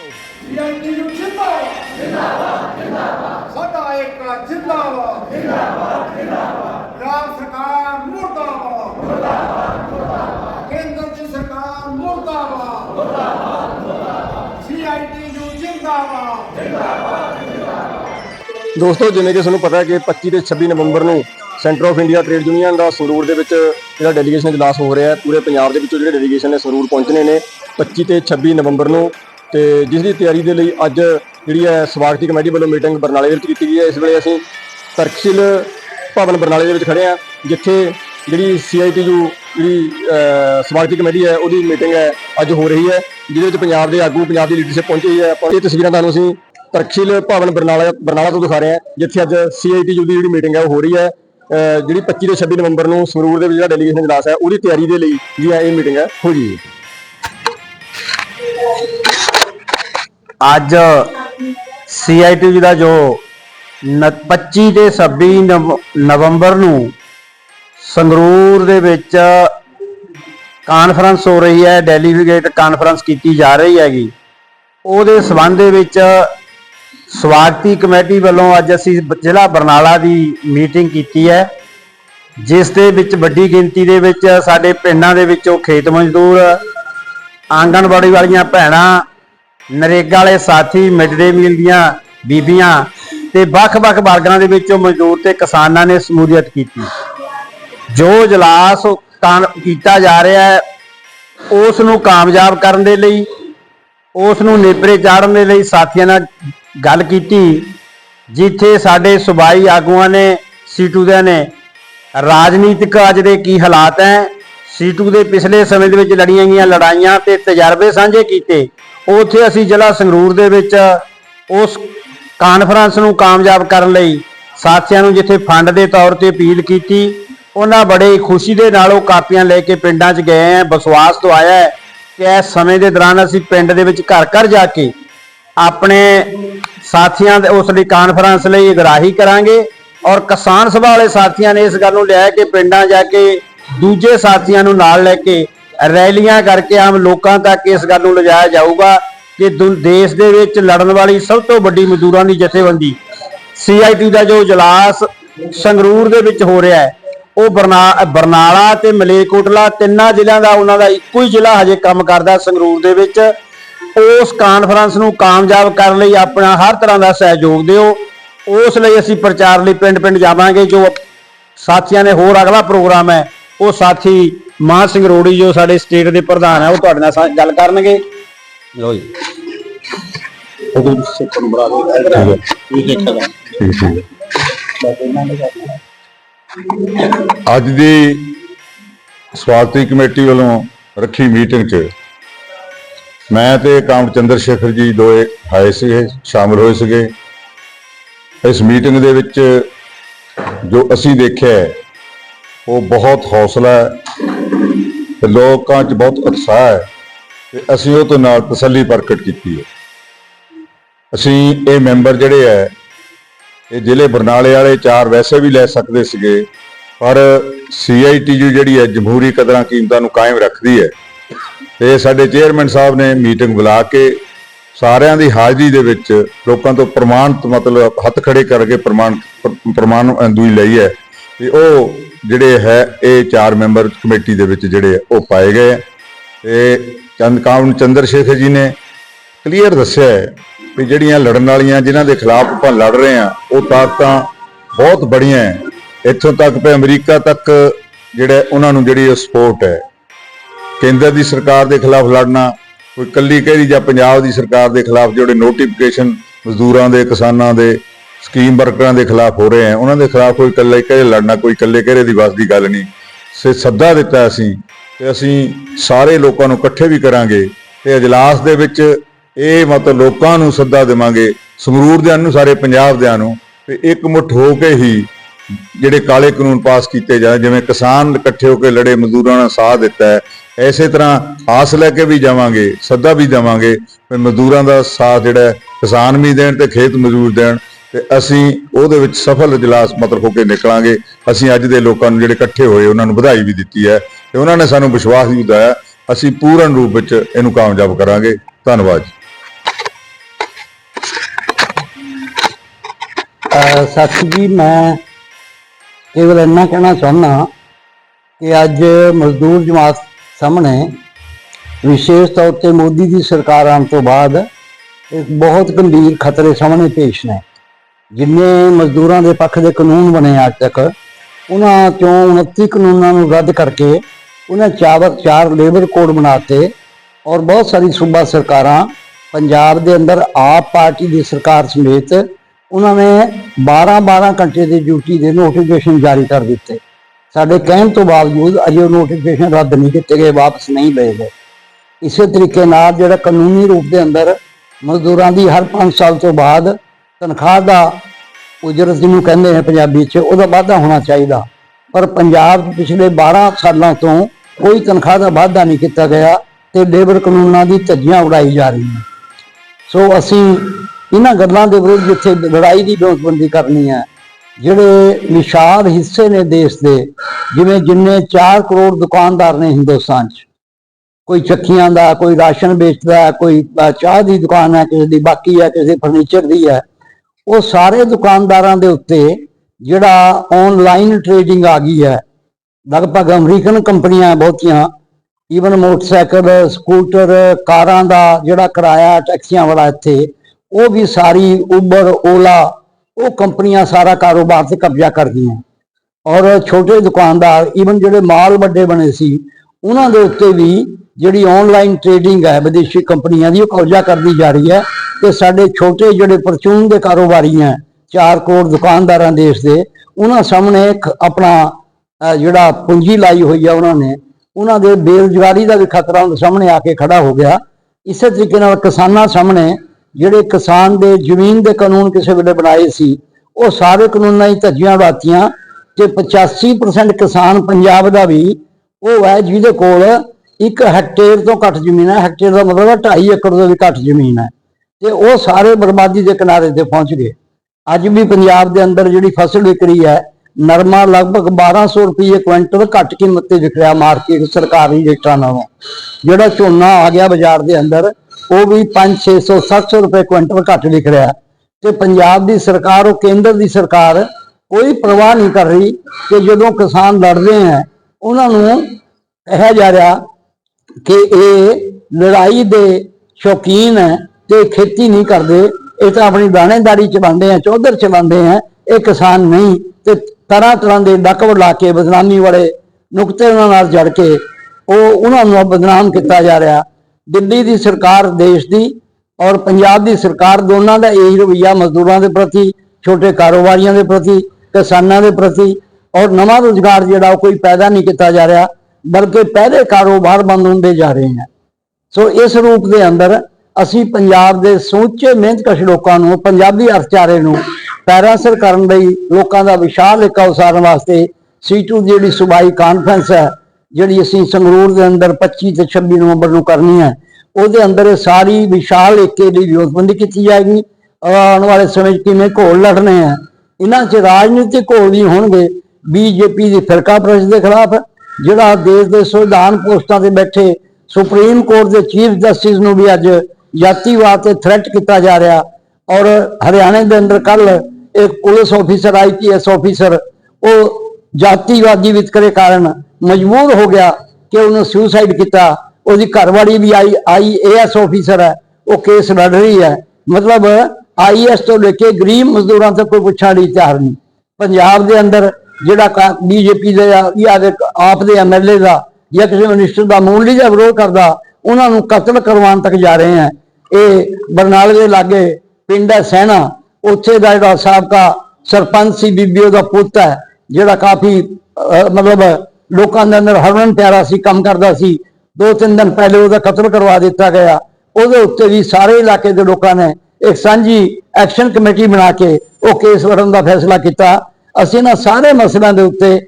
CIT ਨੂੰ ਜਿੰਦਾਬਾਦ ਜਿੰਦਾਬਾਦ ਜਿੰਦਾਬਾਦ ਸਾਡਾ ਇੱਕ ਜਿੰਦਾਬਾਦ ਜਿੰਦਾਬਾਦ ਜਿੰਦਾਬਾਦ ਰਾਜ ਸਰਕਾਰ ਮੁਰਦਾਬਾਦ ਮੁਰਦਾਬਾਦ ਮੁਰਦਾਬਾਦ ਕੇਂਦਰ ਦੀ ਸਰਕਾਰ ਮੁਰਦਾਬਾਦ ਮੁਰਦਾਬਾਦ ਮੁਰਦਾਬਾਦ ਸੀਆਈਟੀ ਨੂੰ ਜਿੰਦਾਬਾਦ ਦੋਸਤੋ, ਜਿਵੇਂ ਕਿ ਤੁਹਾਨੂੰ ਪਤਾ ਹੈ ਕਿ 25 ਤੇ 26 ਨਵੰਬਰ ਨੂੰ centre of India trade union ਦਾ ਸੰਗਰੂਰ ਦੇ ਵਿੱਚ ਜਿਹੜਾ ਡੈਲੀਗੇਸ਼ਨ ਇਜਲਾਸ ਹੋ ਰਿਹਾ ਹੈ, ਪੂਰੇ ਪੰਜਾਬ ਦੇ ਵਿੱਚੋਂ ਜਿਹੜੇ ਡੈਲੀਗੇਸ਼ਨ ਨੇ ਸੰਗਰੂਰ ਪਹੁੰਚਣੇ ਨੇ 25 ਤੇ 26 ਨਵੰਬਰ ਨੂੰ। ਤੇ ਜਿਸ ਦੀ ਤਿਆਰੀ ਦੇ ਲਈ ਅੱਜ ਜਿਹੜੀ ਹੈ ਸਵਾਗਤੀ ਕਮੇਟੀ ਵੱਲੋਂ ਮੀਟਿੰਗ ਬਰਨਾਲੇ ਦੇ ਵਿੱਚ ਕੀਤੀ ਗਈ ਹੈ। ਇਸ ਵੇਲੇ ਅਸੀਂ ਤਰਕਸ਼ੀਲ ਭਵਨ ਬਰਨਾਲੇ ਦੇ ਵਿੱਚ ਖੜੇ ਹਾਂ, ਜਿੱਥੇ ਜਿਹੜੀ ਸੀਆਈਟੀਯੂ ਜਿਹੜੀ ਸਵਾਗਤੀ ਕਮੇਟੀ ਹੈ, ਉਹਦੀ ਮੀਟਿੰਗ ਹੈ, ਅੱਜ ਹੋ ਰਹੀ ਹੈ, ਜਿਹਦੇ ਵਿੱਚ ਪੰਜਾਬ ਦੇ ਆਗੂ, ਪੰਜਾਬ ਦੀ ਲੀਡਰਸ਼ਿਪ ਪਹੁੰਚੀ ਹੈ। ਆਪਾਂ ਇਹ ਤਸਵੀਰਾਂ ਤੁਹਾਨੂੰ ਅਸੀਂ ਤਰਕਸ਼ੀਲ ਭਵਨ ਬਰਨਾਲਾ ਬਰਨਾਲਾ ਤੋਂ ਦਿਖਾ ਰਹੇ ਹਾਂ, ਜਿੱਥੇ ਅੱਜ ਸੀਆਈਟੀਯੂ ਦੀ ਜਿਹੜੀ ਮੀਟਿੰਗ ਹੈ, ਉਹ ਹੋ ਰਹੀ ਹੈ। ਜਿਹੜੀ 25 ਤੇ 26 ਨਵੰਬਰ ਨੂੰ ਸੰਗਰੂਰ ਦੇ ਵਿੱਚ ਜਿਹੜਾ ਡੈਲੀਗੇਸ਼ਨ ਇਜਲਾਸ ਹੈ, ਉਹਦੀ ਤਿਆਰੀ ਦੇ ਲਈ ਜੀ ਇਹ ਮੀਟਿੰਗ ਹੈ, ਹੋ ਰਹੀ ਅੱਜ ਸੀਆਈਟੀ ਦਾ ਜੋ ਨ- 25 ਤੇ 26 ਨਵ- ਨਵੰਬਰ ਨੂੰ ਸੰਗਰੂਰ ਦੇ ਵਿੱਚ ਕਾਨਫਰੰਸ ਹੋ ਰਹੀ ਹੈ ਡੈਲੀਗੇਟ ਕਾਨਫਰੰਸ ਕੀਤੀ ਜਾ ਰਹੀ ਹੈਗੀ। ਉਹਦੇ ਸਬੰਧ ਦੇ ਵਿੱਚ ਸਵਾਗਤੀ ਕਮੇਟੀ ਵੱਲੋਂ ਅੱਜ ਅਸੀਂ ਜ਼ਿਲ੍ਹਾ ਬਰਨਾਲਾ ਦੀ ਮੀਟਿੰਗ ਕੀਤੀ ਹੈ, ਜਿਸ ਦੇ ਵਿੱਚ ਵੱਡੀ ਗਿਣਤੀ ਦੇ ਵਿੱਚ ਸਾਡੇ ਪਿੰਡਾਂ ਦੇ ਵਿੱਚੋਂ ਖੇਤ ਮਜ਼ਦੂਰ, ਆਂਗਣਵਾੜੀ ਵਾਲੀਆਂ ਭੈਣਾਂ ਨਰੇਗਾ ਵਾਲੇ ਸਾਥੀ ਮਿਡ ਡੇ ਮੀਲ ਦੀਆਂ ਬੀਬੀਆਂ ਤੇ ਵੱਖ-ਵੱਖ ਵਰਗਾਂ ਦੇ ਵਿੱਚੋਂ ਮਜ਼ਦੂਰ ਤੇ ਕਿਸਾਨਾਂ ਨੇ ਸਮੂਲੀਅਤ ਕੀਤੀ। ਜੋ ਇਜਲਾਸ ਕੀਤਾ ਜਾ ਰਿਹਾ ਹੈ, ਉਸ ਨੂੰ ਕਾਮਯਾਬ ਕਰਨ ਦੇ ਲਈ, ਉਸ ਨੂੰ ਨੇਪਰੇ ਚਾੜਨ ਦੇ ਲਈ ਸਾਥੀਆਂ ਨਾਲ ਗੱਲ ਕੀਤੀ, ਜਿੱਥੇ ਸਾਡੇ ਸੁਬਾਈ ਆਗੂਆਂ ਨੇ, ਸੀਟੂ ਦੇ ਨੇ, ਰਾਜਨੀਤਿਕ ਅੱਜ ਦੇ ਕੀ ਹਾਲਾਤ ਹੈ, ਸੀਟੂ ਦੇ ਪਿਛਲੇ ਸਮੇਂ ਦੇ ਵਿੱਚ ਲੜੀਆਂ ਗਈਆਂ ਲੜਾਈਆਂ ਤੇ ਤਜਰਬੇ ਸਾਂਝੇ ਕੀਤੇ। ਉੱਥੇ ਅਸੀਂ ਜ਼ਿਲ੍ਹਾ ਸੰਗਰੂਰ ਦੇ ਵਿੱਚ ਉਸ ਕਾਨਫਰੰਸ ਨੂੰ ਕਾਮਯਾਬ ਕਰਨ ਲਈ ਸਾਥੀਆਂ ਨੂੰ ਜਿੱਥੇ ਫੰਡ ਦੇ ਤੌਰ ਤੇ ਅਪੀਲ ਕੀਤੀ, ਉਹਨਾਂ ਬੜੇ ਖੁਸ਼ੀ ਦੇ ਨਾਲ ਉਹ ਕਾਪੀਆਂ ਲੈ ਕੇ ਪਿੰਡਾਂ 'ਚ ਗਏ ਹੈ ਵਿਸ਼ਵਾਸ ਦਵਾਇਆ ਹੈ ਕਿ ਇਸ ਸਮੇਂ ਦੇ ਦੌਰਾਨ ਅਸੀਂ ਪਿੰਡ ਦੇ ਵਿੱਚ ਘਰ ਘਰ ਜਾ ਕੇ ਆਪਣੇ ਸਾਥੀਆਂ ਦੇ ਉਸ ਲਈ ਕਾਨਫਰੰਸ ਲਈ ਅਗਰਾਹੀ ਕਰਾਂਗੇ ਔਰ ਕਿਸਾਨ ਸਭਾ ਵਾਲੇ ਸਾਥੀਆਂ ਨੇ ਇਸ ਗੱਲ ਨੂੰ ਲਿਆ ਕਿ ਪਿੰਡਾਂ ਜਾ ਕੇ ਦੂਜੇ ਸਾਥੀਆਂ ਨੂੰ ਨਾਲ ਲੈ ਕੇ ਰੈਲੀਆਂ ਕਰਕੇ ਆਮ ਲੋਕਾਂ ਤੱਕ ਇਸ ਗੱਲ ਨੂੰ ਲਿਜਾਇਆ ਜਾਊਗਾ ਕਿ ਦੁ- ਦੇਸ਼ ਦੇ ਵਿੱਚ ਲੜਨ ਵਾਲੀ ਸਭ ਤੋਂ ਵੱਡੀ ਮਜ਼ਦੂਰਾਂ ਦੀ ਜਥੇਬੰਦੀ ਸੀਆਈਟੀ ਦਾ ਜੋ ਇਜਲਾਸ ਸੰਗਰੂਰ ਦੇ ਵਿੱਚ ਹੋ ਰਿਹਾ ਹੈ, ਉਹ ਬਰਨਾ- ਬਰਨਾਲਾ ਤੇ ਮਲੇਰਕੋਟਲਾ ਤਿੰਨਾਂ ਜ਼ਿਲ੍ਹਿਆਂ ਦਾ ਉਹਨਾਂ ਦਾ ਇੱਕੋ ਹੀ ਜ਼ਿਲ੍ਹਾ ਹਜੇ ਕੰਮ ਕਰਦਾ ਸੰਗਰੂਰ ਦੇ ਵਿੱਚ। ਉਸ ਕਾਨਫਰੰਸ ਨੂੰ ਕਾਮਯਾਬ ਕਰਨ ਲਈ ਆਪਣਾ ਹਰ ਤਰ੍ਹਾਂ ਦਾ ਸਹਿਯੋਗ ਦਿਓ। ਉਸ ਲਈ ਅਸੀਂ ਪ੍ਰਚਾਰ ਲਈ ਪਿੰਡ-ਪਿੰਡ ਜਾਵਾਂਗੇ, ਜੋ ਸਾਥੀਆਂ ਨੇ ਹੋਰ ਅਗਲਾ ਪ੍ਰੋਗਰਾਮ ਹੈ। ਉਹ ਸਾਥੀ ਮਾਨ ਸਿੰਘ ਰੋੜੀ ਜੋ ਸਾਡੇ ਸਟੇਟ ਦੇ ਪ੍ਰਧਾਨ ਹੈ ਉਹ ਤੁਹਾਡੇ ਨਾਲ ਸਾ- ਗੱਲ ਕਰਨਗੇ। ਲੋ ਜੀ। ਉਹ ਸਿੱਖਣ ਬਣਾ ਦੇ ਤੁਸੀਂ ਦੇਖਿਆ ਅੱਜ ਦੀ ਸਵਾਗਤੀ ਕਮੇਟੀ ਵੱਲੋਂ ਰੱਖੀ ਮੀਟਿੰਗ 'ਚ ਮੈਂ ਤੇ ਕਾਮ ਚੰਦਰ ਸ਼ੇਖਰ ਜੀ ਦੋਏ ਆਏ ਸੀਗੇ ਸ਼ਾਮਲ ਹੋਏ ਸੀਗੇ। ਇਸ ਮੀਟਿੰਗ ਦੇ ਵਿੱਚ ਜੋ ਅਸੀਂ ਦੇਖਿਆ ਹੈ, ਉਹ ਬਹੁਤ ਹੌਸਲਾ ਹੈ ਤੇ ਲੋਕਾਂ 'ਚ ਬਹੁਤ ਉਤਸ਼ਾਹ ਹੈ ਤੇ ਅਸੀਂ ਉਹ ਤੋਂ ਨਾਲ ਤਸੱਲੀ ਪ੍ਰਗਟ ਕੀਤੀ ਹੈ। ਅਸੀਂ ਇਹ ਮੈਂਬਰ ਜਿਹੜੇ ਹੈ, ਇਹ ਜ਼ਿਲ੍ਹੇ ਬਰਨਾਲੇ ਵਾਲੇ ਚਾਰ ਵੈਸੇ ਵੀ ਲੈ ਸਕਦੇ ਸੀਗੇ, ਪਰ ਸੀਆਈਟੀਯੂ ਜਿਹੜੀ ਹੈ, ਜਮਹੂਰੀ ਕਦਰਾਂ ਕੀਮਤਾਂ ਨੂੰ ਕਾਇਮ ਰੱਖਦੀ ਹੈ ਤੇ ਸਾਡੇ ਚੇਅਰਮੈਨ ਸਾਹਿਬ ਨੇ ਮੀਟਿੰਗ ਬੁਲਾ ਕੇ ਸਾਰਿਆਂ ਦੀ ਹਾਜ਼ਰੀ ਦੇ ਵਿੱਚ ਲੋਕਾਂ ਤੋਂ ਪ੍ਰਮਾਣਿਤ ਮਤਲਬ ਹੱਥ ਖੜੇ ਕਰਕੇ ਪ੍ਰਮਾਣ ਪ੍ਰਮਾਣ ਦੂਈ ਲਈ ਹੈ ਤੇ ਉਹ ਜਿਹੜੇ ਹੈ, ਇਹ ਚਾਰ ਮੈਂਬਰ ਕਮੇਟੀ ਦੇ ਵਿੱਚ ਜਿਹੜੇ ਉਹ ਪਾਏ ਗਏ ਹੈ। ਤੇ ਚੰਦ ਕਾਮਨ ਚੰਦਰ ਸ਼ੇਖਰ ਜੀ ਨੇ ਕਲੀਅਰ ਦੱਸਿਆ ਹੈ ਕਿ ਜਿਹੜੀਆਂ ਲੜਨ ਵਾਲੀਆਂ ਜਿਨ੍ਹਾਂ ਦੇ ਖਿਲਾਫ ਆਪਾਂ ਲੜ ਰਹੇ ਹਾਂ, ਉਹ ਤਾਕਤਾਂ ਬਹੁਤ ਬੜੀਆਂ ਹੈ ਇੱਥੋਂ ਤੱਕ ਕਿ ਅਮਰੀਕਾ ਤੱਕ ਜਿਹੜਾ ਉਹਨਾਂ ਨੂੰ ਜਿਹੜੀ ਸਪੋਰਟ ਹੈ ਕੇਂਦਰ ਦੀ ਸਰਕਾਰ ਦੇ ਖਿਲਾਫ ਲੜਨਾ, ਕੋਈ ਕੱਲੀ ਕਿਹੜੀ ਜਾਂ ਪੰਜਾਬ ਦੀ ਸਰਕਾਰ ਦੇ ਖਿਲਾਫ ਜਿਹੜੇ ਨੋਟੀਫਿਕੇਸ਼ਨ ਮਜ਼ਦੂਰਾਂ ਦੇ, ਕਿਸਾਨਾਂ ਦੇ ਸਕੀਮ ਵਰਕਰਾਂ ਦੇ ਖਿਲਾਫ ਹੋ ਰਹੇ ਹੈ। ਉਹਨਾਂ ਦੇ ਖਿਲਾਫ ਕੋਈ ਇਕੱਲੇ ਘਰੇ ਲੜਨਾ, ਕੋਈ ਇਕੱਲੇ ਕਿਹੜੇ ਦੀ ਬਸ ਦੀ ਗੱਲ ਨਹੀਂ। ਸੇ ਸੱਦਾ ਦਿੱਤਾ ਅਸੀਂ ਤੇ ਅਸੀਂ ਸਾਰੇ ਲੋਕਾਂ ਨੂੰ ਇਕੱਠੇ ਵੀ ਕਰਾਂਗੇ ਤੇ ਅਜਲਾਸ ਦੇ ਵਿੱਚ ਇਹ ਮਤਲਬ ਲੋਕਾਂ ਨੂੰ ਸੱਦਾ ਦੇਵਾਂਗੇ ਸੰਗਰੂਰ ਦੇ ਨੂੰ, ਸਾਰੇ ਪੰਜਾਬ ਦੇ ਨੂੰ ਤੇ ਇੱਕ ਮੁੱਠ ਹੋ ਕੇ ਹੀ ਜਿਹੜੇ ਕਾਲੇ ਕਾਨੂੰਨ ਪਾਸ ਕੀਤੇ ਜਾਣ, ਜਿਵੇਂ ਕਿਸਾਨ ਇਕੱਠੇ ਹੋ ਕੇ ਲੜੇ, ਮਜ਼ਦੂਰਾਂ ਨਾਲ ਸਾਥ ਦਿੱਤਾ ਹੈ ਐਸੇ ਤਰ੍ਹਾਂ ਆਸ ਲੈ ਕੇ ਵੀ ਜਾਵਾਂਗੇ, ਸੱਦਾ ਵੀ ਦੇਵਾਂਗੇ ਵੀ ਮਜ਼ਦੂਰਾਂ ਦਾ ਸਾਥ ਜਿਹੜਾ ਕਿਸਾਨ ਵੀ ਦੇਣ ਤੇ ਖੇਤ ਮਜ਼ਦੂਰ ਦੇਣ। ਤੇ ਅਸੀਂ ਉਹਦੇ ਵਿੱਚ ਸਫਲ ਇਜਲਾਸ ਮਤਲਬ ਹੋ ਕੇ ਨਿਕਲਾਂਗੇ। ਅਸੀਂ ਅੱਜ ਦੇ ਲੋਕਾਂ ਨੂੰ ਜਿਹੜੇ ਇਕੱਠੇ ਹੋਏ, ਉਹਨਾਂ ਨੂੰ ਵਧਾਈ ਵੀ ਦਿੱਤੀ ਹੈ ਤੇ ਉਹਨਾਂ ਨੇ ਸਾਨੂੰ ਵਿਸ਼ਵਾਸ ਵੀ ਦਿਵਾਇਆ ਅਸੀਂ ਪੂਰਨ ਰੂਪ ਵਿੱਚ ਇਹਨੂੰ ਕਾਮਯਾਬ ਕਰਾਂਗੇ। ਧੰਨਵਾਦ ਜੀ। ਸਾਥੀ ਜੀ, ਮੈਂ ਕੇਵਲ ਇੰਨਾ ਕਹਿਣਾ ਚਾਹੁੰਦਾ ਕਿ ਅੱਜ ਮਜ਼ਦੂਰ ਜਮਾਤ ਸਾਹਮਣੇ ਵਿਸ਼ੇਸ਼ ਤੌਰ ਤੇ ਮੋਦੀ ਦੀ ਸਰਕਾਰ ਆਉਣ ਤੋਂ ਬਾਅਦ ਇੱਕ ਬਹੁਤ ਗੰਭੀਰ ਖਤਰੇ ਸਾਹਮਣੇ ਪੇਸ਼ ਨੇ। ਜਿੰਨੇ ਮਜ਼ਦੂਰਾਂ ਦੇ ਪੱਖ ਦੇ ਕਾਨੂੰਨ ਬਣੇ ਅੱਜ ਤੱਕ, ਉਹਨਾਂ ਚੋਂ 29 ਕਾਨੂੰਨਾਂ ਨੂੰ ਰੱਦ ਕਰਕੇ ਉਹਨਾਂ ਚਾਰ ਚਾਰ ਲੇਬਰ ਕੋਡ ਬਣਾਤੇ ਔਰ ਬਹੁਤ ਸਾਰੀ ਸੂਬਾ ਸਰਕਾਰਾਂ ਪੰਜਾਬ ਦੇ ਅੰਦਰ ਆਪ ਪਾਰਟੀ ਦੀ ਸਰਕਾਰ ਸਮੇਤ ਉਹਨਾਂ ਨੇ 12-12 ਘੰਟੇ ਦੀ ਡਿਊਟੀ ਦੇ ਨੋਟੀਫਿਕੇਸ਼ਨ ਜਾਰੀ ਕਰ ਦਿੱਤੇ। ਸਾਡੇ ਕਹਿਣ ਤੋਂ ਬਾਵਜੂਦ ਅਜੇ ਉਹ ਨੋਟੀਫਿਕੇਸ਼ਨ ਰੱਦ ਨਹੀਂ ਕੀਤੇ ਗਏ, ਵਾਪਸ ਨਹੀਂ ਲਏ ਗਏ। ਇਸੇ ਤਰੀਕੇ ਨਾਲ ਜਿਹੜਾ ਕਾਨੂੰਨੀ ਰੂਪ ਦੇ ਅੰਦਰ ਮਜ਼ਦੂਰਾਂ ਦੀ ਹਰ 5 ਸਾਲ ਤੋਂ ਬਾਅਦ ਤਨਖਾਹ ਦਾ ਉਜਰਤ ਜਿਹਨੂੰ ਕਹਿੰਦੇ ਨੇ ਪੰਜਾਬੀ 'ਚ, ਉਹਦਾ ਵਾਧਾ ਹੋਣਾ ਚਾਹੀਦਾ। ਪਰ ਪੰਜਾਬ ਪਿਛਲੇ 12 ਸਾਲਾਂ ਤੋਂ ਕੋਈ ਤਨਖਾਹ ਦਾ ਵਾਧਾ ਨਹੀਂ ਕੀਤਾ ਗਿਆ ਤੇ ਲੇਬਰ ਕਾਨੂੰਨਾਂ ਦੀ ਧੱਜੀਆਂ ਉਡਾਈ ਜਾ ਰਹੀਆਂ। ਸੋ ਅਸੀਂ ਇਹਨਾਂ ਗੱਲਾਂ ਦੇ ਵਿਰੁੱਧ ਜਿੱਥੇ ਲੜਾਈ ਦੀ ਵਿਉਂਤਬੰਦੀ ਕਰਨੀ ਹੈ, ਜਿਹੜੇ ਵਿਸ਼ਾਲ ਹਿੱਸੇ ਨੇ ਦੇਸ਼ ਦੇ, ਜਿਵੇਂ ਜਿੰਨੇ 4 ਕਰੋੜ ਦੁਕਾਨਦਾਰ ਨੇ ਹਿੰਦੁਸਤਾਨ 'ਚ, ਕੋਈ ਚੱਕੀਆਂ ਦਾ, ਕੋਈ ਰਾਸ਼ਨ ਵੇਚਦਾ, ਕੋਈ ਚਾਹ ਦੀ ਦੁਕਾਨ ਹੈ, ਕਿਸੇ ਦੀ ਬਾਕੀ ਹੈ, ਕਿਸੇ ਫਰਨੀਚਰ ਦੀ ਹੈ ਉਹ ਸਾਰੇ ਦੁਕਾਨਦਾਰਾਂ ਦੇ ਉੱਤੇ ਜਿਹੜਾ ਆਨਲਾਈਨ ਟ੍ਰੇਡਿੰਗ ਆ ਗਈ ਹੈ, ਲਗਭਗ ਅਮਰੀਕਨ ਕੰਪਨੀਆਂ ਬਹੁਤੀਆਂ ਈਵਨ ਮੋਟਰਸਾਈਕਲ, ਸਕੂਟਰ, ਕਾਰਾਂ ਦਾ ਜਿਹੜਾ ਕਿਰਾਇਆ, ਟੈਕਸੀਆਂ ਵਾਲਾ ਇੱਥੇ, ਉਹ ਵੀ ਸਾਰੀ ਉਬਰ ਓਲਾ ਉਹ ਕੰਪਨੀਆਂ ਸਾਰਾ ਕਾਰੋਬਾਰ ਤੇ ਕਬਜ਼ਾ ਕਰ ਗਈਆਂ ਔਰ ਛੋਟੇ ਦੁਕਾਨਦਾਰ ਈਵਨ ਜਿਹੜੇ ਮਾਲ ਵੱਡੇ ਬਣੇ ਸੀ, ਉਹਨਾਂ ਦੇ ਉੱਤੇ ਵੀ ਜਿਹੜੀ ਆਨਲਾਈਨ ਟ੍ਰੇਡਿੰਗ ਹੈ ਵਿਦੇਸ਼ੀ ਕੰਪਨੀਆਂ ਦੀ, ਉਹ ਕਬਜ਼ਾ ਕਰਦੀ ਜਾ ਰਹੀ ਹੈ ਤੇ ਸਾਡੇ ਛੋਟੇ ਜਿਹੜੇ ਪਰਚੂਨ ਦੇ ਕਾਰੋਬਾਰੀ ਹੈ 4 ਕਰੋੜ ਦੁਕਾਨਦਾਰਾਂ ਦੇਸ਼ ਦੇ, ਉਹਨਾਂ ਸਾਹਮਣੇ ਆਪਣਾ ਜਿਹੜਾ ਪੂੰਜੀ ਲਾਈ ਹੋਈ ਹੈ ਉਹਨਾਂ ਨੇ, ਉਹਨਾਂ ਦੇ ਬੇਰੁਜ਼ਗਾਰੀ ਦਾ ਵੀ ਖਤਰਾ ਉਹਨਾਂ ਸਾਹਮਣੇ ਆ ਕੇ ਖੜਾ ਹੋ ਗਿਆ। ਇਸੇ ਤਰੀਕੇ ਨਾਲ ਕਿਸਾਨਾਂ ਸਾਹਮਣੇ ਜਿਹੜੇ ਕਿਸਾਨ ਦੇ ਜ਼ਮੀਨ ਦੇ ਕਾਨੂੰਨ ਕਿਸੇ ਵੇਲੇ ਬਣਾਏ ਸੀ, ਉਹ ਸਾਰੇ ਕਾਨੂੰਨਾਂ ਹੀ ਧੱਜੀਆਂ ਉਡਾਤੀਆਂ ਤੇ 85% ਕਿਸਾਨ ਪੰਜਾਬ ਦਾ ਵੀ, ਉਹ ਹੈ ਜਿਹਦੇ ਕੋਲ ਇੱਕ ਹੈਕਟੇਅਰ ਤੋਂ ਘੱਟ ਜ਼ਮੀਨ ਹੈ। ਹੈਕਟੇਅਰ ਦਾ ਮਤਲਬ ਹੈ 2.5 ਏਕੜ ਤੋਂ ਵੀ ਘੱਟ ਜ਼ਮੀਨ ਹੈ। ਤੇ ਉਹ ਸਾਰੇ ਬਰਬਾਦੀ ਦੇ ਕਿਨਾਰੇ ਤੇ ਪਹੁੰਚ ਗਏ। ਅੱਜ ਵੀ ਪੰਜਾਬ ਦੇ ਅੰਦਰ ਜਿਹੜੀ ਫਸਲ ਵਿਕਰੀ ਹੈ, ਨਰਮਾ ਲਗਭਗ 1200 ਰੁਪਏ ਕੁਇੰਟਲ ਘੱਟ ਕੀਮਤ ਤੇ ਵਿਕ ਰਿਹਾ ਮਾਰਕੀਟ ਸਰਕਾਰੀ ਰੇਟਾਂ ਨਾਲੋਂ। ਜਿਹੜਾ ਝੋਨਾ ਆ ਗਿਆ ਬਾਜ਼ਾਰ ਦੇ ਅੰਦਰ, ਉਹ ਵੀ 5 600 700 ਰੁਪਏ ਕੁਇੰਟਲ ਘੱਟ ਵਿਕ ਰਿਹਾ। ਤੇ ਪੰਜਾਬ ਦੀ ਸਰਕਾਰ ਉਹ ਕੇਂਦਰ ਦੀ ਸਰਕਾਰ ਕੋਈ ਪਰਵਾਹ ਨਹੀਂ ਕਰ ਰਹੀ ਕਿ ਜਦੋਂ ਕਿਸਾਨ ਲੜਦੇ ਹੈ, ਉਹਨਾਂ ਨੂੰ ਕਿਹਾ ਜਾ ਰਿਹਾ ਕਿ ਇਹ ਲੜਾਈ ਦੇ ਸ਼ੌਕੀਨ ਹੈ ਤੇ ਖੇਤੀ ਨਹੀਂ ਕਰਦੇ। ਇਹ ਤਾਂ ਆਪਣੀ ਦਾਣੇਦਾਰੀ ਚਲਾਉਂਦੇ ਆ, ਚੌਧਰ ਚਲਾਉਂਦੇ ਆ। ਇਹ ਕਿਸਾਨ ਨਹੀਂ ਤੇ ਤਰ੍ਹਾਂ ਤਰ੍ਹਾਂ ਦੇ ਡੱਕਵ ਲਾ ਕੇ ਬਦਨਾਮੀ ਵਾਲੇ ਨੁਕਤੇ ਉਹਨਾਂ ਨਾਲ ਜੜ ਕੇ ਉਹ ਉਹਨਾਂ ਨੂੰ ਬਦਨਾਮ ਕੀਤਾ ਜਾ ਰਿਹਾ। ਦਿੱਲੀ ਦੀ ਸਰਕਾਰ, ਦੇਸ਼ ਦੀ ਔਰ ਪੰਜਾਬ ਦੀ ਸਰਕਾਰ ਦੋਨਾਂ ਦਾ ਇਹੀ ਰਵੱਈਆ ਮਜ਼ਦੂਰਾਂ ਦੇ ਪ੍ਰਤੀ, ਛੋਟੇ ਕਾਰੋਬਾਰੀਆਂ ਦੇ ਪ੍ਰਤੀ, ਕਿਸਾਨਾਂ ਦੇ ਪ੍ਰਤੀ ਔਰ ਨਵਾਂ ਰੁਜ਼ਗਾਰ ਜਿਹੜਾ ਉਹ ਕੋਈ ਪੈਦਾ ਨਹੀਂ ਕੀਤਾ ਜਾ ਰਿਹਾ। ਬਲਕਿ ਪਹਿਲੇ ਕਾਰੋਬਾਰ ਬੰਦ ਹੁੰਦੇ ਜਾ ਰਹੇ ਹਨ ਸੋ ਇਸ ਰੂਪ ਦੇ ਅੰਦਰ ਅਸੀਂ ਪੰਜਾਬ ਦੇ ਸਮੁੱਚੇ ਮਿਹਨਤਕਸ਼ ਲੋਕਾਂ ਨੂੰ, ਪੰਜਾਬੀ ਅਰਥਚਾਰੇ ਨੂੰ ਪੈਰਾਂ ਪੈਰਾਸਰ ਕਰਨ ਲਈ ਲੋਕਾਂ ਦਾ ਵਿਸ਼ਾਲ ਇੱਕ ਉਸਾਰਨ ਵਾਸਤੇ ਸੀਟੂ ਦੀ ਜਿਹੜੀ ਸੂਬਾਈ ਕਾਨਫਰੰਸ ਹੈ, ਜਿਹੜੀ ਅਸੀਂ ਸੰਗਰੂਰ ਦੇ ਅੰਦਰ 25 ਤੇ 26 ਨਵੰਬਰ ਨੂੰ ਕਰਨੀ ਹੈ, ਉਹਦੇ ਅੰਦਰ ਇਹ ਸਾਰੀ ਵਿਸ਼ਾਲ ਏਕੇ ਦੀ ਵਿਉਂਤਬੰਦੀ ਕੀਤੀ ਜਾਏਗੀ। ਔਰ ਆਉਣ ਵਾਲੇ ਸਮੇਂ 'ਚ ਕਿਵੇਂ ਘੋਲ ਲੜਨੇ ਆ ਇਹਨਾਂ 'ਚ ਰਾਜਨੀਤਿਕ ਘੋਲ ਵੀ ਹੋਣਗੇ, ਬੀਜੇਪੀ ਦੀ ਫਿਰਕਾ ਪ੍ਰਸ਼ ਦੇ ਖਿਲਾਫ ਜਿਹੜਾ ਦੇਸ਼ ਦੇ ਸੰਵਿਧਾਨ ਪੋਸਟਾਂ ਤੇ ਬੈਠੇ ਸੁਪਰੀਮ ਕੋਰਟ ਦੇ ਚੀਫ ਜਸਟਿਸ ਨੂੰ ਵੀ ਅੱਜ ਜਾਤੀਵਾਦ ਤੇ ਥ੍ਰੈਟ ਕੀਤਾ ਜਾ ਰਿਹਾ ਔਰ ਹਰਿਆਣੇ ਦੇ ਅੰਦਰ ਕੱਲ ਇੱਕ ਪੁਲਿਸ ਆਫੀਸਰ ਆਈਪੀਐਸ ਆਫੀਸਰ ਉਹ ਜਾਤੀਵਾਦੀ ਵਿਤਕਰੇ ਕਾਰਨ ਮਜਬੂਰ ਹੋ ਗਿਆ ਕਿ ਉਹਨੇ ਸੁਸਾਈਡ ਕੀਤਾ। ਉਹਦੀ ਘਰਵਾਲੀ ਵੀ ਆਈ ਆਈਏਐਸ ਆਫੀਸਰ ਹੈ, ਉਹ ਕੇਸ ਲੜ ਰਹੀ ਹੈ। ਮਤਲਬ ਆਈਐਸ ਤੋਂ ਲੈ ਕੇ ਗਰੀਬ ਮਜ਼ਦੂਰਾਂ ਤੱਕ ਕੋਈ ਪੁੱਛਣ ਲਈ ਤਿਆਰ ਨਹੀਂ। ਪੰਜਾਬ ਦੇ ਅੰਦਰ ਜਿਹੜਾ ਬੀਜੇਪੀ ਦੇ ਜਾਂ ਦੇ ਆਪ ਦੇ ਐਮਐਲਏ ਦਾ, ਜਾਂ ਕਿਸੇ ਮਿਨਿਸਟਰ ਦਾ ਮੂਲੀ ਦਾ ਵਿਰੋਧ ਕਰਦਾ, ਉਹਨਾਂ ਨੂੰ ਕਤਲ ਕਰਵਾਉਣ ਤੱਕ ਜਾ ਰਹੇ ਹੈ ਇਹ ਬਰਨਾਲੇ ਦੇ ਲਾਗੇ ਪਿੰਡ ਹੈ ਸੈਣਾ, ਉੱਥੇ ਦਾ ਜਿਹੜਾ ਸਾਬਕਾ ਸਰਪੰਚ ਸੀ ਬੀਬੀ ਉਹਦਾ ਪੁੱਤ ਹੈ, ਜਿਹੜਾ ਕਾਫੀ ਮਤਲਬ ਲੋਕਾਂ ਦੇ ਅੰਦਰ ਹਰਮਨ ਪਿਆਰਾ ਸੀ, ਕੰਮ ਕਰਦਾ ਸੀ। ਦੋ ਤਿੰਨ ਦਿਨ ਪਹਿਲੇ ਉਹਦਾ ਕਤਲ ਕਰਵਾ ਦਿੱਤਾ ਗਿਆ। ਉਹਦੇ ਉੱਤੇ ਵੀ ਸਾਰੇ ਇਲਾਕੇ ਦੇ ਲੋਕਾਂ ਨੇ ਇੱਕ ਸਾਂਝੀ ਐਕਸ਼ਨ ਕਮੇਟੀ ਬਣਾ ਕੇ ਉਹ ਕੇਸ ਵੜਨ ਦਾ ਫੈਸਲਾ ਕੀਤਾ। ਅਸੀਂ ਇਹਨਾਂ ਸਾਰੇ ਮਸਲਿਆਂ ਦੇ ਉੱਤੇ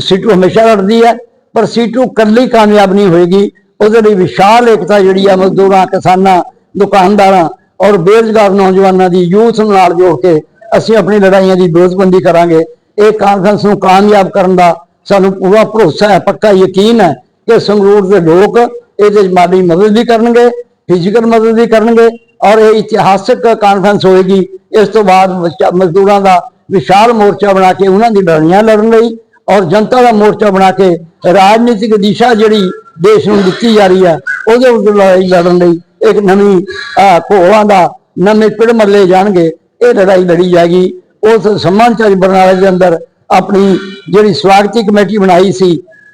ਸੀਟੂ ਹਮੇਸ਼ਾ ਲੜਦੀ ਹੈ, ਪਰ ਸੀਟੂ ਕੱਲੀ ਕਾਮਯਾਬ ਨਹੀਂ ਹੋਏਗੀ। ਉਹਦੇ ਲਈ ਵਿਸ਼ਾਲ ਏਕਤਾ ਜਿਹੜੀ ਆ, ਮਜ਼ਦੂਰਾਂ, ਕਿਸਾਨਾਂ, ਦੁਕਾਨਦਾਰਾਂ ਔਰ ਬੇਰੁਜ਼ਗਾਰ ਨੌਜਵਾਨਾਂ ਦੀ ਯੂਥ ਨਾਲ ਜੋੜ ਕੇ ਅਸੀਂ ਆਪਣੀ ਲੜਾਈਆਂ ਦੀ ਵਿਰੋਧਬੰਦੀ ਕਰਾਂਗੇ। ਇਹ ਕਾਨਫਰੰਸ ਨੂੰ ਕਾਮਯਾਬ ਕਰਨ ਦਾ ਸਾਨੂੰ ਪੂਰਾ ਭਰੋਸਾ ਹੈ, ਪੱਕਾ ਯਕੀਨ ਹੈ ਕਿ ਸੰਗਰੂਰ ਦੇ ਲੋਕ ਇਹਦੇ 'ਚ ਮਾਲੀ ਮਦਦ ਵੀ ਕਰਨਗੇ ਫਿਜ਼ੀਕਲ ਮਦਦ ਵੀ ਕਰਨਗੇ ਔਰ ਇਹ ਇਤਿਹਾਸਕ ਕਾਨਫਰੰਸ ਹੋਏਗੀ। ਇਸ ਤੋਂ ਬਾਅਦ ਮਜ਼ਦੂਰਾਂ ਦਾ ਵਿਸ਼ਾਲ ਮੋਰਚਾ ਬਣਾ ਕੇ ਉਹਨਾਂ ਦੀ ਲੜਾਈਆਂ ਲੜਨ ਲਈ ਔਰ ਜਨਤਾ ਦਾ ਮੋਰਚਾ ਬਣਾ ਕੇ ਰਾਜਨੀਤਿਕ ਦਿਸ਼ਾ ਜਿਹੜੀ ਦੇਸ਼ ਨੂੰ ਦਿੱਤੀ ਜਾ ਰਹੀ ਹੈ ਉਹਦੇ ਉੱਤੇ ਲੜਾਈ ਲੜਨ ਲਈ ਇੱਕ ਨਵੀਂ ਘੋਲਾਂ ਦਾ ਨਵੇਂ ਪਿੜ ਮੱਲੇ ਜਾਣਗੇ। ਇਹ ਲੜਾਈ ਲੜੀ ਜਾਏਗੀ। ਉਸ ਸੰਮਾਨ ਚ ਬਰਨਾਲੇ ਦੇ ਅੰਦਰ ਆਪਣੀ ਜਿਹੜੀ ਸਵਾਗਤੀ ਕਮੇਟੀ ਬਣਾਈ ਸੀ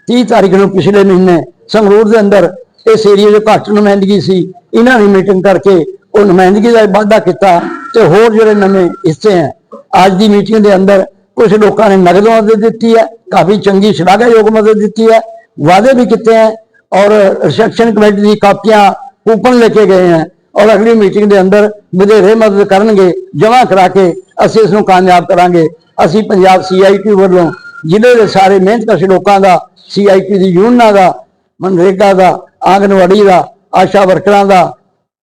30 ਤਾਰੀਖ ਨੂੰ ਪਿਛਲੇ ਮਹੀਨੇ ਸੰਗਰੂਰ ਦੇ ਅੰਦਰ ਇਸ ਏਰੀਏ ਦੇ ਘੱਟ ਨੁਮਾਇੰਦਗੀ ਸੀ। ਇਹਨਾਂ ਨੇ ਮੀਟਿੰਗ ਕਰਕੇ ਉਹ ਨੁਮਾਇੰਦਗੀ ਦਾ ਵਾਅਦਾ ਕੀਤਾ ਤੇ ਹੋਰ ਜਿਹੜੇ ਨਵੇਂ ਹਿੱਸੇ ਹੈ ਅੱਜ ਦੀ ਮੀਟਿੰਗ ਦੇ ਅੰਦਰ ਕੁਝ ਲੋਕਾਂ ਨੇ ਨਗਦ ਮਦਦ ਦਿੱਤੀ ਹੈ, ਕਾਫੀ ਚੰਗੀ ਸ਼ਲਾਘਾਯੋਗ ਮਦਦ ਦਿੱਤੀ ਹੈ, ਵਾਅਦੇ ਵੀ ਕੀਤੇ ਹੈ ਔਰ ਰਿਸੈਪਸ਼ਨ ਕਮੇਟੀ ਦੀ ਕਾਪੀਆਂ ਕੂਪਨ ਲੈ ਕੇ ਗਏ ਹੈ ਔਰ ਅਗਲੀ ਮੀਟਿੰਗ ਦੇ ਅੰਦਰ ਵਧੇਰੇ ਮਦਦ ਕਰਨਗੇ, ਜਮ੍ਹਾਂ ਕਰਾ ਕੇ ਅਸੀਂ ਇਸ ਨੂੰ ਕਾਮਯਾਬ ਕਰਾਂਗੇ। ਅਸੀਂ ਪੰਜਾਬ ਸੀਆਈਟੀ ਵੱਲੋਂ ਜ਼ਿਲ੍ਹੇ ਦੇ ਸਾਰੇ ਮਿਹਨਤਕਸ਼ ਲੋਕਾਂ ਦਾ ਸੀਆਈਟੀ ਦੀ ਯੂਨੀਅਨਾਂ ਦਾ, ਮਨਰੇਗਾ ਦਾ, ਆਂਗਨਵਾੜੀ ਦਾ, ਆਸ਼ਾ ਵਰਕਰਾਂ ਦਾ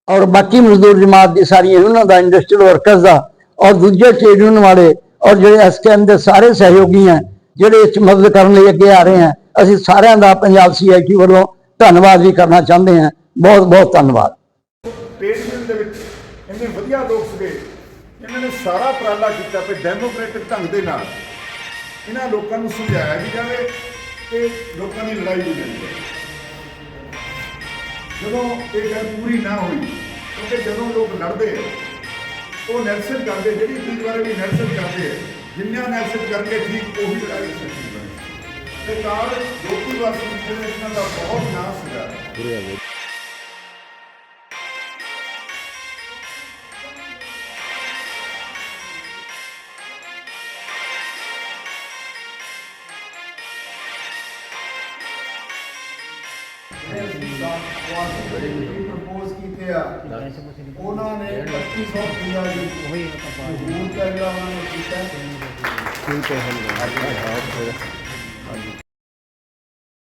ਔਰ ਬਾਕੀ ਮਜ਼ਦੂਰ ਜਮਾਤ ਦੀ ਸਾਰੀਆਂ ਯੂਨੀਅਨਾਂ ਦਾ ਇੰਡਸਟਰੀਅਲ ਵਰਕਰਸ ਦਾ ਔਰ ਦੂਜੇ ਟ੍ਰੇਡ ਯੂਨੀਅਨ ਵਾਲੇ ਔਰ ਜਿਹੜੇ ਐਸਕੇਐਮ ਦੇ ਸਾਰੇ ਸਹਿਯੋਗੀ ਹੈ, ਜਿਹੜੇ ਇਸ ਮਦਦ ਕਰਨ ਲਈ ਅੱਗੇ ਆ ਰਹੇ ਹੈ, ਅਸੀਂ ਸਾਰਿਆਂ ਦਾ ਪੰਜਾਬ ਸੀਆਈਟੀ ਵੱਲੋਂ ਧੰਨਵਾਦ ਵੀ ਕਰਨਾ ਚਾਹੁੰਦੇ ਹਾਂ। ਬਹੁਤ ਬਹੁਤ ਧੰਨਵਾਦ। ਟ੍ਰੇਡ ਯੂਨੀਅਨ ਦੇ ਵਿੱਚ ਇੰਨੇ ਵਧੀਆ ਲੋਕ ਸੀਗੇ ਇਹਨਾਂ ਨੇ ਸਾਰਾ ਉਪਰਾਲਾ ਕੀਤਾ ਕਿ ਡੈਮੋਕ੍ਰੈਟਿਕ ਢੰਗ ਦੇ ਨਾਲ। ਇਹਨਾਂ ਲੋਕਾਂ ਨੂੰ ਸਮਝਾਇਆ ਵੀ ਜਾਵੇ ਕਿ ਲੋਕਾਂ ਦੀ ਲੜਾਈ ਨਹੀਂ ਲੜੀ ਜਦੋਂ ਇਹ ਗੱਲ ਪੂਰੀ ਨਾ ਹੋਈ, ਕਿਉਂਕਿ ਜਦੋਂ ਲੋਕ ਲੜਦੇ ਉਹ ਨੈਲਸਨ ਕਰਦੇ ਜਿਹੜੀ ਚੀਜ਼ ਬਾਰੇ ਵੀ ਨੈਲਸਨ ਕਰਦੇ ਆ, ਜਿੰਨਾ ਨੈਲਸਨ ਕਰਕੇ ਠੀਕ ਉਹੀ ਲੜਾਈ ਸੱਚੀ ਬਣੀ ਤੇ ਕਾਲ ਜੋਤੀ ਵਾਸੀ ਜਿਹੜੇ ਇਹਨਾਂ ਦਾ ਬਹੁਤ ਨਾਮ ਸੀਗਾ ਪ੍ਰਪੋਜ਼ ਕੀਤੇ ਆ ਉਹਨਾਂ ਨੇ 2500 ਰੁਪਇਆ ਜੀ ਉਹੀ ਤਾਂ ਜਿਹੜਾ ਉਹਨਾਂ ਨੇ ਕੀਤਾ।